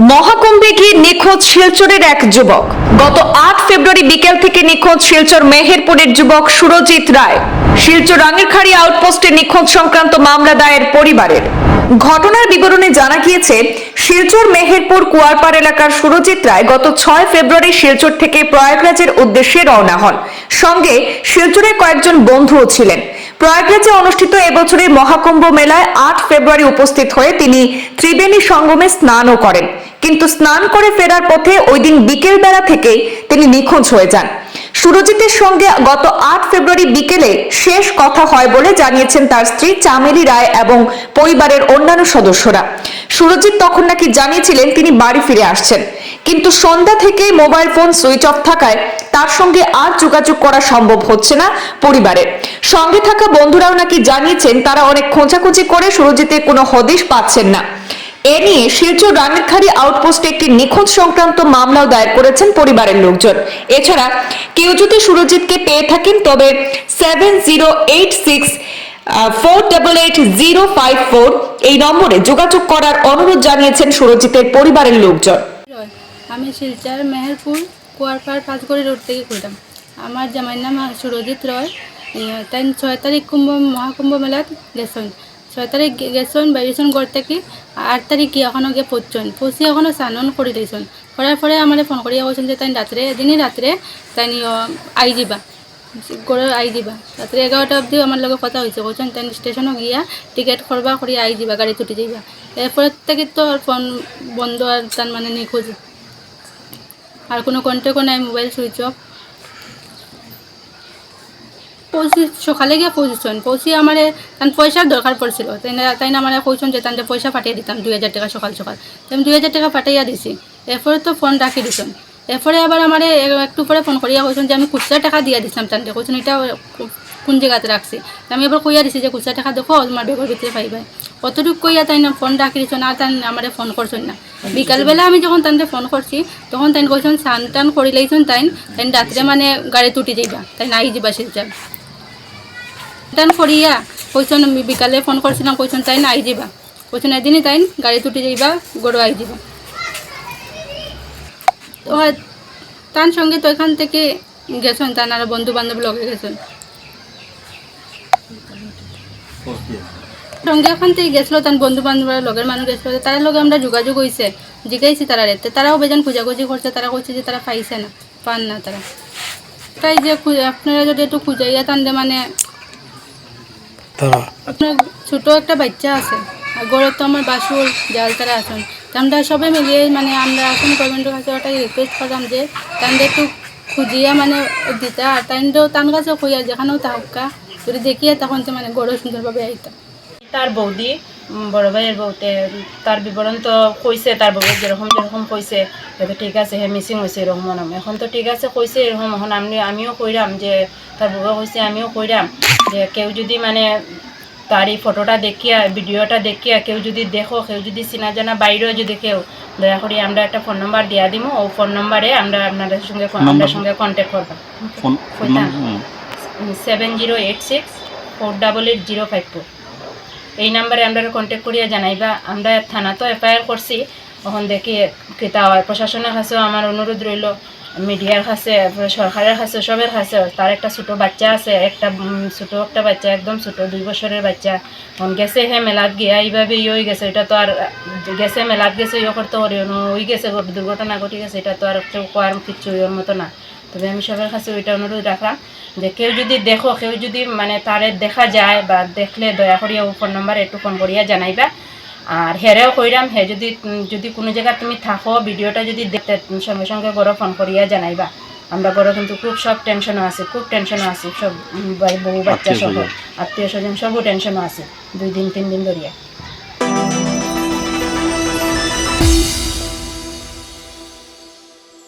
মহাকুম্ভে গিয়ে নিখোঁজ শিলচরের এক যুবক। গত আট ফেব্রুয়ারি বিকেল থেকে নিখোঁজ শিলচর মেহেরপুরের যুবক সুরজিৎ রায়। শিলচর রাঙ্গিরখাড়ি আউটপোস্টে নিখোঁজ সংক্রান্ত মামলা দায়ের পরিবারের। ঘটনার বিবরণে জানা গিয়েছে, শিলচর মেহেরপুর কুয়ারপাড় এলাকার সুরজিৎ রায় গত ছয় ফেব্রুয়ারি শিলচর থেকে প্রয়াগরাজের উদ্দেশ্যে রওনা হন। সঙ্গে শিলচরের কয়েকজন বন্ধুও ছিলেন। প্রয়াগরাজে অনুষ্ঠিত এবছরের মহাকুম্ভ মেলায় আট ফেব্রুয়ারি উপস্থিত হয়ে তিনি ত্রিবেণী সঙ্গমে স্নানও করেন। কিন্তু স্নান করে ফেরার পথে ওই দিন বিকেল বেলা থেকেই তিনি নিখোঁজ হয়ে যান। সুরজিতের সঙ্গে গত আট ফেব্রুয়ারি বিকেলে শেষ কথা হয় বলে জানিয়েছেন তার স্ত্রী চামেলি রায় এবং পরিবারের অন্যান্য সদস্যরা। সুরজিৎ তখন নাকি জানিয়েছিলেন তিনি বাড়ি ফিরে আসছেন। কিন্তু সন্ধ্যা থেকেই মোবাইল ফোন সুইচ অফ থাকায় তার সঙ্গে আর যোগাযোগ করা সম্ভব হচ্ছে না পরিবারের সঙ্গে থাকা বন্ধুরাও নাকি জানিয়েছেন তারা অনেক খোঁজাখুঁজি করে সুরজিতের কোনো হদিশ পাচ্ছেন না। এ নিয়ে শিলচর রানীরখাড়ি আউটপোস্টে একটি নিখোঁজ সংক্রান্ত মামলাও দায়ের করেছেন পরিবারের লোকজন। এছাড়া কেউ যদি সুরজিৎকে পেয়ে থাকেন, তবে seven zero eight six four double eight zero five four এই নম্বরে যোগাযোগ করার অনুরোধ জানিয়েছেন সুরজিতের পরিবারের লোকজন। আমি শিলচর মেহেরপুর কুয়ারপাড় পাঁচগড়ি রোড থেকে করলাম আমার জামাইর নাম সুরজিৎ রয়। তাই ছয় তারিখ কুম্ভ, মহাকুম্ভ মেলাত গেছন ছয় তারিখ গেছন বাইরেছন ঘর থেকে আট তারিখ এখনও গিয়ে পৌঁছন। পৌঁছি এখনও স্নান করে দিয়েছন করার পরে আমার ফোন করিয়া বলছেন যে তাই রাত্রে এদিনই রাত্রে তাই আই যাবা। করে আই দিবা রাত্রে এগারোটা অবধি আমার লগে কথা হয়েছে বলছেন তাই স্টেশনও গিয়া টিকেট করবা করি আই দিবা গাড়ি তুটি যাইবা এরপরে থেকে তো ফোন বন্ধ আর তার মানে নিখোঁজ। আর কোনো কন্ট্যাক্টও নাই মোবাইল সুইচ অফ পৌঁছি, সকালে গিয়ে পৌঁছছেন। পৌঁছি আমার তান পয়সার দরকার পড়ছিল। তাই না তাই না আমার কইছেন যে তান পয়সা পাঠিয়ে দিতাম দুই হাজার টাকা সকাল সকাল। আমি দুই হাজার টাকা পাঠাইয়া দিছি। এরপরে তো ফোন রাখি দিছেন। এরপরে আবার আমার একটু পরে ফোন করিয়া কইছেন যে আমি খুচরা টাকা দিয়া দিছিলাম তানকে কইছেন এটা কোন জায়গাতে রাখছি? আমি এবার কইয়া দিছি যে খুচরা টাকা দেখো আমার বেগের ভিতরে পাইবাই কতটুকু কইয়া তাই না ফোন রাখি দিছেন, আর তাই আমার ফোন করছেন না। বিকালবেলা আমি যখন তানকে ফোন করছি, তখন তাই কইছেন স্নান টান করি লাইছেন তাই তাই রাত্রে মানে গাড়ি তুটি যাইবা তাই নাই যাবা শিলচার টান করিয়া কইছেন আমি বিকালে ফোন করছিলাম কইছেন তাই না আই যাবা কইছেন এদিনই তাই গাড়ি তুটি যাইবা গড়ো আই যাবা তো তার সঙ্গে তো এখান থেকে গেছেন, তার আর বন্ধু বান্ধব লগে গেছেন। সঙ্গে ওখান থেকে গেছিল, তার বন্ধু বান্ধবের লগের মানুষ গেছিল, তার লগে আমরা যোগাযোগ হয়েছে জিজ্ঞাসি তারা রেতে, তারাও বেজান খোঁজাখুঁজি করছে, তারা কইছে যে তারা পাইছে না, পান না তারা। তাই যে আপনারা যদি একটু খুঁজাইয়া দে মানে তারা। ছোট একটা বাচ্চা আছে আর গড়ে তো আমার বাসুর জাল তারা আছেন। আমরা সবাই মিলিয়ে মানে আমরা আসন গভর্নমেন্টের কাছে ওটা রিকোয়েস্ট করলাম যে তাদের একটু খুঁজিয়া মানে দিতা আর তান কাছে কইয়া যেখানেও তাহকা যদি দেখিয়ে তখন তো মানে গড়ে সুন্দরভাবে আইতা। তার বৌদি বড় ভাইয়ের বউতে তার বিবরণ তো কইছে তার বউ যেরকম যেরকম কইছে। হয়তো ঠিক আছে হে মিসিং হয়েছে এরকম নাম এখন তো ঠিক আছে কইছে এরকম এখন আমি আমিও কইরাম যে তার বউ কইছে আমিও কইরাম যে কেউ যদি মানে তার এই ফটোটা দেখিয়া ভিডিওটা দেখিয়া কেউ যদি দেখো কেউ যদি চিনা জানা বাইরেও যদি কেউ দয়া করে আমরা একটা ফোন নাম্বার দিয়া দিব ও ফোন নাম্বারে আমরা আপনাদের সঙ্গে আপনার সঙ্গে কন্ট্যাক্ট করব। Seven zero eight six four double eight zero five four এই নাম্বারে আমরা কন্ট্যাক্ট করিয়া জানাইবা। আমরা থানা তো এফআইআর করছি। তখন দেখি হয়। প্রশাসনের কাছেও আমার অনুরোধ রইল মিডিয়ার কাছে সরকারের কাছে সবের কাছে তার একটা ছোটো বাচ্চা আছে, একটা ছোটো একটা বাচ্চা, একদম ছোটো, দুই বছরের বাচ্চা। গেছে হে, মেলাত গিয়া এইভাবে ইয়ে হয়ে গেছে, এটা তো আর গেছে, মেলাত গেছে ইয়ে করতে পারি ওই গেছে দুর্ঘটনা ঘটে গেছে, এটা তো আর কেউ কোয়ার কিচ্ছু ইয়ের মতো না। তবে আমি সবার কাছে ওইটা অনুরোধ রাখলাম যে কেউ যদি দেখো, কেউ যদি মানে তারে দেখা যায় বা দেখলে দয়া করিয়া ফোন নাম্বার একটু ফোন করিয়া জানাইবা। আর হেরেও কইরাম হে যদি যদি কোনো জায়গা তুমি থাকো ভিডিওটা যদি দেখতে সঙ্গে সঙ্গে বড় ফোন করিয়া জানাইবা আমরা বড় কিন্তু খুব সব টেনশনও আছে খুব টেনশনও আছে সব বউ বাচ্চা সহ। আত্মীয় স্বজন সবও টেনশনও আছে দুই দিন তিন দিন ধরিয়া